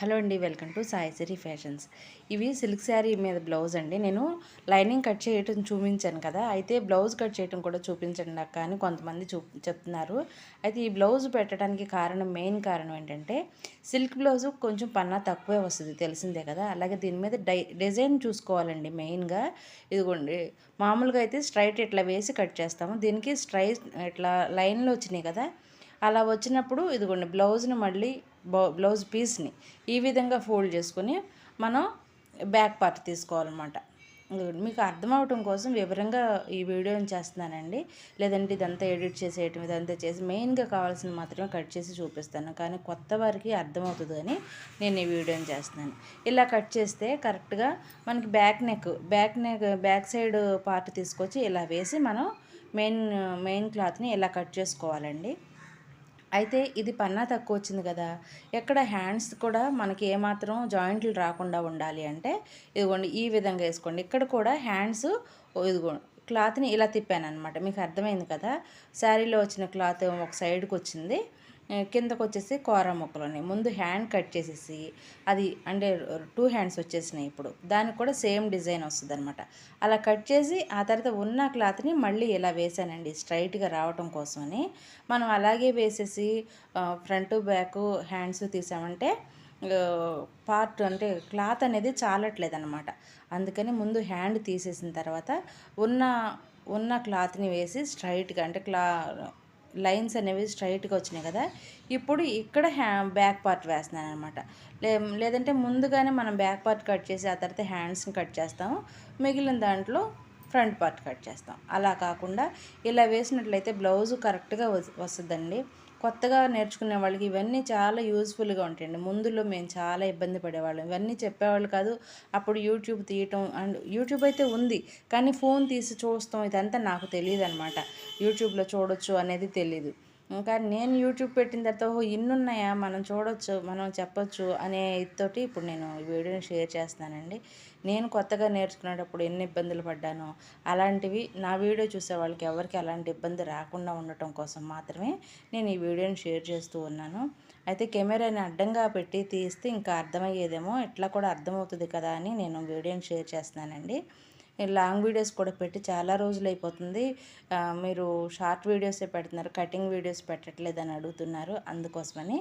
Hello అండి welcome to Saisiri fashions. ఇవి silk sari మీద బ్లౌజ్ అండి. నేను లైనింగ్ కట్ చేయటం చూపించాను కదా అయితే బ్లౌజ్ కట్ చేయటం కూడా చూపించండి నాకు కానీ కొంతమంది చూ చెప్తున్నారు. అయితే ఈ బ్లౌజ్ పెట్టడానికి కారణం మెయిన్ కారణం ఏంటంటే సిల్క్ బ్లౌజ్ కొంచెం పన్నా తక్కువే వస్తుంది తెలిసిందే కదా. అలాగే దీని మీద డై డిజైన్ చూసుకోవాలండి మెయిన్గా. ఇదిగోండి మామూలుగా అయితే స్ట్రైట్ ఇట్లా వేసి కట్ చేస్తాము. దీనికి స్ట్రైట్ ఇట్లా లైన్లో వచ్చినాయి కదా అలా వచ్చినప్పుడు ఇదిగోండి బ్లౌజ్ని మళ్ళీ బ్లౌజ్ పీస్ని ఈ విధంగా ఫోల్డ్ చేసుకొని మనం బ్యాక్ పార్ట్ తీసుకోవాలన్నమాట. మీకు అర్థం అవటం కోసం వివరంగా ఈ వీడియోని చేస్తున్నానండి. లేదంటే ఇదంతా ఎడిట్ చేసేయటం ఇదంతా చేసి మెయిన్గా కావాల్సిన మాత్రమే కట్ చేసి చూపిస్తాను. కానీ కొత్త వారికి అర్థమవుతుంది అని నేను ఈ వీడియోని చేస్తున్నాను. ఇలా కట్ చేస్తే కరెక్ట్గా మనకి back neck back neck back side part తీసుకొచ్చి ఇలా వేసి మనం మెయిన్ మెయిన్ క్లాత్ని ఇలా కట్ చేసుకోవాలండి. అయితే ఇది పన్నా తక్కువ వచ్చింది కదా. ఎక్కడ హ్యాండ్స్ కూడా మనకి ఏమాత్రం జాయింట్లు రాకుండా ఉండాలి అంటే ఇదిగోండి ఈ విధంగా వేసుకోండి. ఇక్కడ కూడా హ్యాండ్స్ ఇదిగో క్లాత్ని ఇలా తిప్పాను అనమాట మీకు అర్థమైంది కదా? శారీలో వచ్చిన క్లాత్ ఒక సైడ్కి వచ్చింది కిందకు వచ్చేసి కూర ముక్కలు ముందు హ్యాండ్ కట్ చేసేసి అది అంటే టూ హ్యాండ్స్ వచ్చేసినాయి ఇప్పుడు. దానికి కూడా సేమ్ డిజైన్ వస్తుంది అనమాట అలా కట్ చేసి ఆ తర్వాత ఉన్న క్లాత్ని మళ్ళీ ఇలా వేసానండి స్ట్రైట్గా రావటం కోసమని. మనం అలాగే వేసేసి ఫ్రంట్ బ్యాక్ హ్యాండ్స్ తీసామంటే పార్ట్ అంటే క్లాత్ అనేది చాలట్లేదు అనమాట అందుకని ముందు హ్యాండ్ తీసేసిన తర్వాత ఉన్న ఉన్న క్లాత్ని వేసి స్ట్రైట్గా అంటే క్లా లైన్స్ అనేవి స్ట్రైట్గా వచ్చినాయి కదా. ఇప్పుడు ఇక్కడ హ్యా బ్యాక్ పార్ట్ వేస్తున్నాను అనమాట లే లేదంటే ముందుగానే మనం బ్యాక్ పార్ట్ కట్ చేసి ఆ తర్వాత హ్యాండ్స్ని కట్ చేస్తాము. మిగిలిన దాంట్లో ఫ్రంట్ పార్ట్ కట్ చేస్తాం. అలా కాకుండా ఇలా వేసినట్లయితే బ్లౌజు కరెక్ట్గా వస్తుందండి. కొత్తగా నేర్చుకునే వాళ్ళకి ఇవన్నీ చాలా యూజ్ఫుల్గా ఉంటాయండి. ముందులో మేము చాలా ఇబ్బంది పడేవాళ్ళం. ఇవన్నీ చెప్పేవాళ్ళు కాదు. అప్పుడు యూట్యూబ్ తీయటం అండ్ యూట్యూబ్ అయితే ఉంది. కానీ ఫోన్ తీసి చూస్తాం. ఇదంతా నాకు తెలియదు అనమాట యూట్యూబ్లో చూడొచ్చు అనేది తెలీదు. ఇంకా నేను యూట్యూబ్ పెట్టిన తర్వాత ఓహో ఇన్నున్నాయా? మనం చూడొచ్చు మనం చెప్పొచ్చు అనే ఇదితోటి ఇప్పుడు నేను ఈ వీడియోని షేర్ చేస్తున్నానండి. నేను కొత్తగా నేర్చుకునేటప్పుడు ఎన్ని ఇబ్బందులు పడ్డానో అలాంటివి నా వీడియో చూసే వాళ్ళకి ఎవరికి అలాంటి ఇబ్బంది రాకుండా ఉండటం కోసం మాత్రమే నేను ఈ వీడియోని షేర్ చేస్తూ ఉన్నాను. అయితే కెమెరాని అడ్డంగా పెట్టి తీస్తే ఇంకా అర్థమయ్యేదేమో ఇట్లా కూడా అర్థమవుతుంది కదా అని నేను వీడియోని షేర్ చేస్తున్నానండి. లాంగ్ వీడియోస్ కూడా పెట్టి చాలా రోజులు అయిపోతుంది మీరు షార్ట్ వీడియోసే పెడుతున్నారు కటింగ్ వీడియోస్ పెట్టట్లేదని అడుగుతున్నారు. అందుకోసమని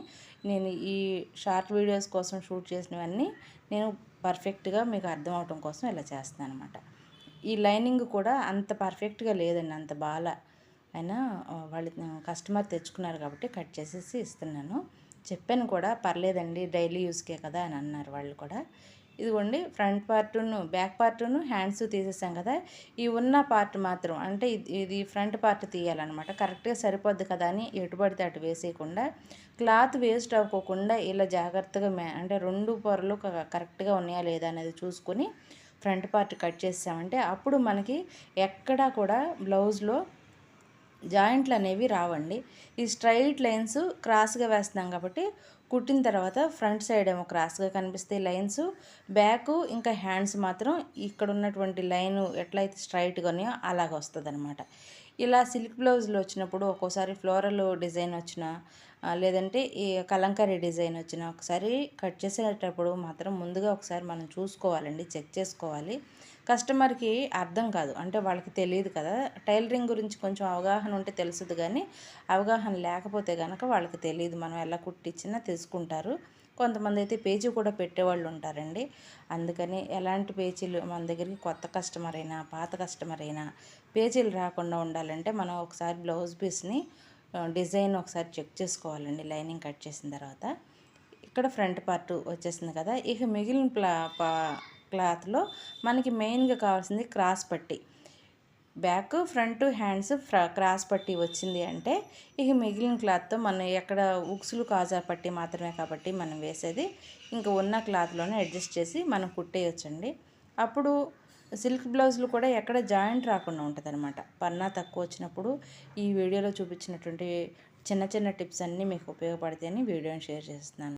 నేను ఈ షార్ట్ వీడియోస్ కోసం షూట్ చేసినవన్నీ నేను పర్ఫెక్ట్గా మీకు అర్థం అవటం కోసం ఇలా చేస్తాను అనమాట ఈ లైనింగ్ కూడా అంత పర్ఫెక్ట్గా లేదండి అంత బాగా అయినా వాళ్ళు కస్టమర్ తెచ్చుకున్నారు కాబట్టి కట్ చేసేసి ఇస్తున్నాను. చెప్పాను కూడా పర్లేదండి డైలీ యూస్కే కదా అని అన్నారు వాళ్ళు కూడా. ఇదిగోండి ఫ్రంట్ పార్టును బ్యాక్ పార్టును హ్యాండ్స్ తీసేసాం కదా. ఈ ఉన్న పార్ట్ మాత్రం అంటే ఇది ఫ్రంట్ పార్ట్ తీయాలన్నమాట. కరెక్ట్గా సరిపోద్ది కదా అని ఎటు పడితే అటు వేసేయకుండా క్లాత్ వేస్ట్ అవ్వకుండా ఇలా జాగ్రత్తగా అంటే రెండు పొరలు కరెక్ట్గా ఉన్నాయా లేదా అనేది చూసుకొని ఫ్రంట్ పార్ట్ కట్ చేసామంటే అప్పుడు మనకి ఎక్కడా కూడా బ్లౌజ్లో జాయింట్లు అనేవి రావండి. ఈ స్ట్రైట్ లైన్స్ క్రాస్గా వేస్తున్నాం కాబట్టి కుట్టిన తర్వాత ఫ్రంట్ సైడ్ ఏమో క్రాస్గా కనిపిస్తాయి లైన్స్ బ్యాక్ ఇంకా హ్యాండ్స్ మాత్రం ఇక్కడ ఉన్నటువంటి లైన్ ఎట్లయితే స్ట్రైట్గా ఉన్నాయో అలాగ వస్తుంది అనమాట ఇలా సిల్క్ బ్లౌజ్లో వచ్చినప్పుడు ఒక్కోసారి ఫ్లోరల్ డిజైన్ వచ్చిన లేదంటే ఈ కలంకారీ డిజైన్ వచ్చిన ఒకసారి కట్ చేసేటప్పుడు మాత్రం ముందుగా ఒకసారి మనం చూసుకోవాలండి చెక్ చేసుకోవాలి. కస్టమర్కి అర్థం కాదు. అంటే వాళ్ళకి తెలియదు కదా. టైలరింగ్ గురించి కొంచెం అవగాహన ఉంటే తెలుసుది కానీ అవగాహన లేకపోతే కనుక వాళ్ళకి తెలియదు. మనం ఎలా కుట్టించినా తెలుసుకుంటారు. కొంతమంది అయితే పేజీ కూడా పెట్టేవాళ్ళు ఉంటారండి. అందుకని ఎలాంటి పేజీలు మన దగ్గరికి కొత్త కస్టమర్ అయినా పాత కస్టమర్ అయినా పేజీలు రాకుండా ఉండాలంటే మనం ఒకసారి బ్లౌజ్ పీస్ని డిజైన్ ఒకసారి చెక్ చేసుకోవాలండి. లైనింగ్ కట్ చేసిన తర్వాత. ఇక్కడ ఫ్రంట్ పార్ట్ వచ్చేసింది కదా. ఇక మిగిలిన ప్లా క్లాత్లో మనకి మెయిన్గా కావాల్సింది క్రాస్ పట్టి. బ్యాక్ ఫ్రంట్ హ్యాండ్స్ క్రాస్ పట్టి వచ్చింది అంటే ఇక మిగిలిన క్లాత్తో మనం ఎక్కడ ఉక్సులు కాజా పట్టి మాత్రమే కాబట్టి మనం వేసేది. ఇంకా ఉన్న క్లాత్లోనే అడ్జస్ట్ చేసి మనం కుట్టేయచ్చండి. అప్పుడు సిల్క్ బ్లౌజులు కూడా ఎక్కడ జాయింట్ రాకుండా ఉంటుంది అనమాట పన్నా తక్కువ వచ్చినప్పుడు ఈ వీడియోలో చూపించినటువంటి చిన్న చిన్న టిప్స్ అన్నీ మీకు ఉపయోగపడతాయని వీడియోని షేర్ చేస్తున్నాను.